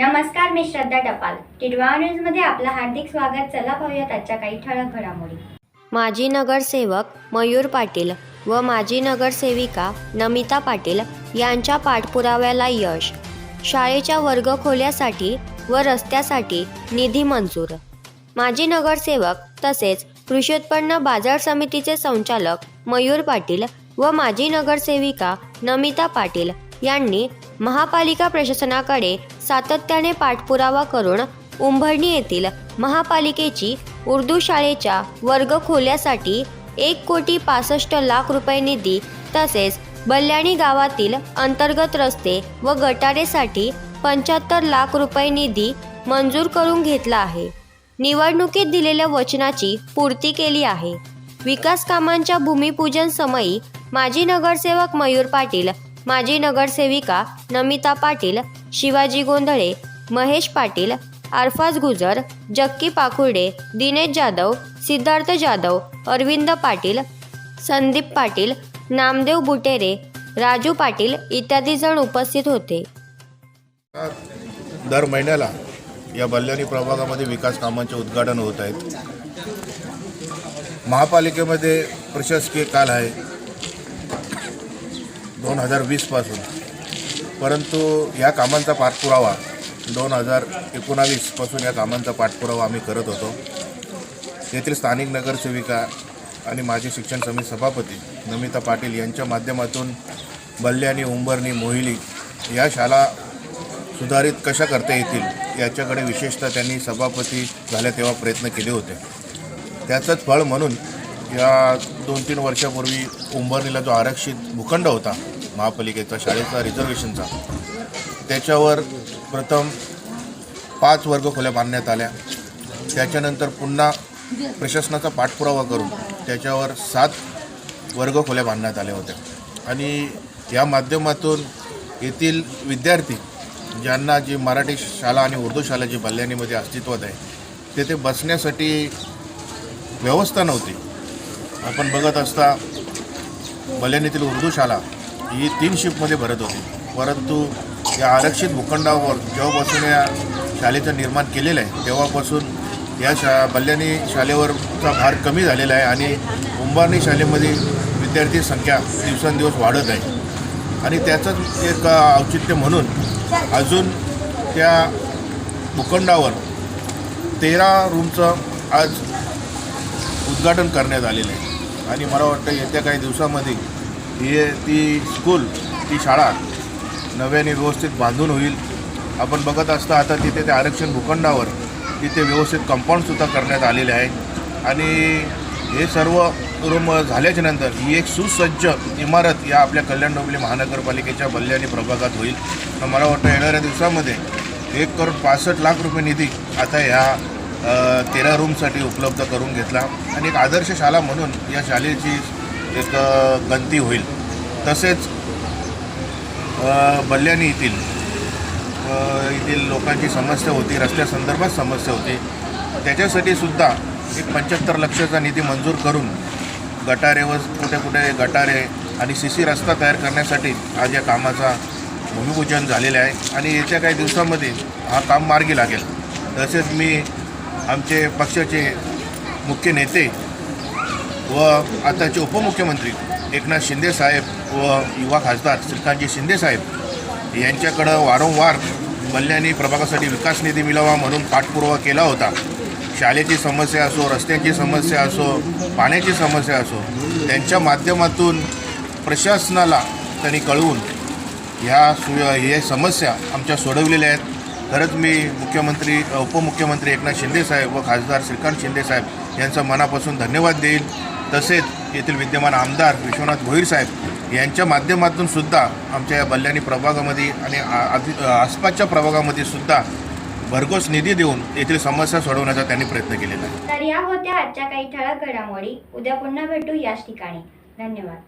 नमस्कार मी श्रद्धा टपाल. टिडवा न्यूजमध्ये आपलं हार्दिक स्वागत. चला पाहूयात आजच्या काही ठळक घडामोडी. माजी नगरसेवक मयूर पाटील व माजी नगरसेविका नमिता पाटील यांच्या पाठपुराव्याला यश. शाळेच्या वर्गखोल्यासाठी व रस्त्यासाठी निधी मंजूर. माजी नगरसेवक तसेच कृषी उत्पन्न बाजार समितीचे संचालक मयूर पाटील व माजी नगरसेविका नमिता पाटील यांनी महापालिका प्रशासनाकडे सातत्याने पाठपुरावा करून उंभरणी येथील महापालिकेची उर्दू शाळेच्या वर्ग खोल्यासाठी एक कोटी पासष्ट लाख रुपये निधी तसेच बल्याणी गावातील अंतर्गत रस्ते व गटारेसाठी पंच्याहत्तर लाख रुपये निधी मंजूर करून घेतला आहे. निवडणुकीत दिलेल्या वचनाची पूर्ती केली आहे. विकास कामांच्या भूमिपूजन समयी माजी नगरसेवक मयूर पाटील माजी नगरसेविका नमिता पाटील शिवाजी गोंधळे महेश पाटील आरफाज गुजर जक्की पाखुर्डे दिनेश जाधव सिद्धार्थ जाधव अरविंद पाटील संदीप पाटील नामदेव बुटेरे राजू पाटील इत्यादी जण उपस्थित होते. दर महिन्याला या बल्ल्याणी प्रभागामध्ये विकास कामांचे उद्घाटन होत आहेत. महापालिकेमध्ये प्रशासकीय काल आहे. दोन हजार वीसपासून परंतु या कामांचा पाठपुरावा दोन हजार एकोणावीसपासून या कामांचा पाठपुरावा आम्ही करत होतो. येथील स्थानिक नगरसेविका आणि माजी शिक्षण समिती सभापती नमिता पाटील यांच्या माध्यमातून बल्ले आणि उंबरणी मोहिली या शाळा सुधारित कशा करता येतील याच्याकडे विशेषतः त्यांनी सभापती झाल्या तेव्हा प्रयत्न केले होते. त्याचंच फळ म्हणून या दोन तीन वर्षापूर्वी उंबरणीला जो आरक्षित भूखंड होता महापालिकेचा शाळेचा रिझर्वेशनचा त्याच्यावर प्रथम पाच वर्ग खोल्या बांधण्यात आल्या. त्याच्यानंतर पुन्हा प्रशासनाचा पाठपुरावा करून त्याच्यावर सात वर्ग खोल्या बांधण्यात आल्या होत्या. आणि या माध्यमातून येथील विद्यार्थी ज्यांना जी मराठी शाळा आणि उर्दू शाळा जी बल्याणीमध्ये अस्तित्वात आहे तेथे बसण्यासाठी व्यवस्था नव्हती. आपण बघत असता बल्ल्याणीतील उर्दू शाळा ही तीन शिफ्टमध्ये भरत होती. परंतु या आरक्षित भूखंडावर जेव्हापासून या शाळेचं निर्माण केलेलं आहे तेव्हापासून या शा बल्यानी शाळेवरचा भार कमी झालेला आहे आणि उंबारणी शाळेमध्ये विद्यार्थी संख्या दिवसेंदिवस वाढत आहे. आणि त्याचंच एक औचित्य म्हणून अजून त्या भूखंडावर तेरा रूमचं आज उद्घाटन करण्यात आलेलं आहे. आणि मला वाटतं येत्या काही दिवसामध्ये ही ती स्कूल ती शाळा नव्याने व्यवस्थित बांधून होईल. आपण बघत असता आता तिथे त्या आरक्षण भूखंडावर तिथे व्यवस्थित कंपाऊंडसुद्धा करण्यात आलेले आहे. आणि हे सर्व रूम झाल्याच्यानंतर ही एक सुसज्ज इमारत या आपल्या कल्याण डोंबिवली महानगरपालिकेच्या बल्ल्याने प्रभागात होईल. तर मला वाटतं येणाऱ्या दिवसामध्ये एक करोड पासष्ट लाख रुपये निधी आता ह्या तेरा रूमसाठी उपलब्ध करून घेतला. आणि एक आदर्श शाळा म्हणून या शाळेची एक गणती गंती होईल. तसेच अ, बल्ल्याणी येथील येथील लोकांची समस्या होती रस्त्यासंदर्भात समस्या होती. त्याच्यासाठी सुद्धा एक पंच्याहत्तर लक्षाचा निधी मंजूर करून गटारे व कुठे कुठे गटारे आणि सी सी रस्ता तयार करण्यासाठी आज या कामाचा भूमिपूजन झालेलं आहे. आणि येत्या काही दिवसामध्ये हा काम मार्गी लागेल. तसेच मी आमचे पक्षाचे मुख्य नेते व आताचे उपमुख्यमंत्री एकनाथ शिंदे साहेब व युवा खासदार श्रीकांतजी शिंदे साहेब यांच्याकडं वारंवार मल्ल्याणी प्रभागासाठी विकास निधी मिळावा म्हणून पाठपुरावा केला होता. शाळेची समस्या असो रस्त्याची समस्या असो पाण्याची समस्या असो त्यांच्या माध्यमातून प्रशासनाला त्यांनी कळवून ह्या सु हे समस्या आमच्या सोडवलेल्या आहेत. खरंच मी मुख्यमंत्री उपमुख्यमंत्री एकनाथ शिंदेसाहेब व खासदार श्रीकांत शिंदे साहेब यांचा मनापासून धन्यवाद देईल. तसेच येथील विद्यमान आमदार विश्वनाथ भोईर साहेब यांच्या माध्यमातून सुद्धा आमच्या या बल्ल्याणी प्रभागामध्ये आणि आसपासच्या प्रभागामध्ये सुद्धा भरघोस निधी देऊन येथील समस्या सोडवण्याचा त्यांनी प्रयत्न केलेला आहे. तर या होत्या आजच्या काही ठळक घडामोडी. उद्या पुन्हा भेटू याच ठिकाणी. धन्यवाद.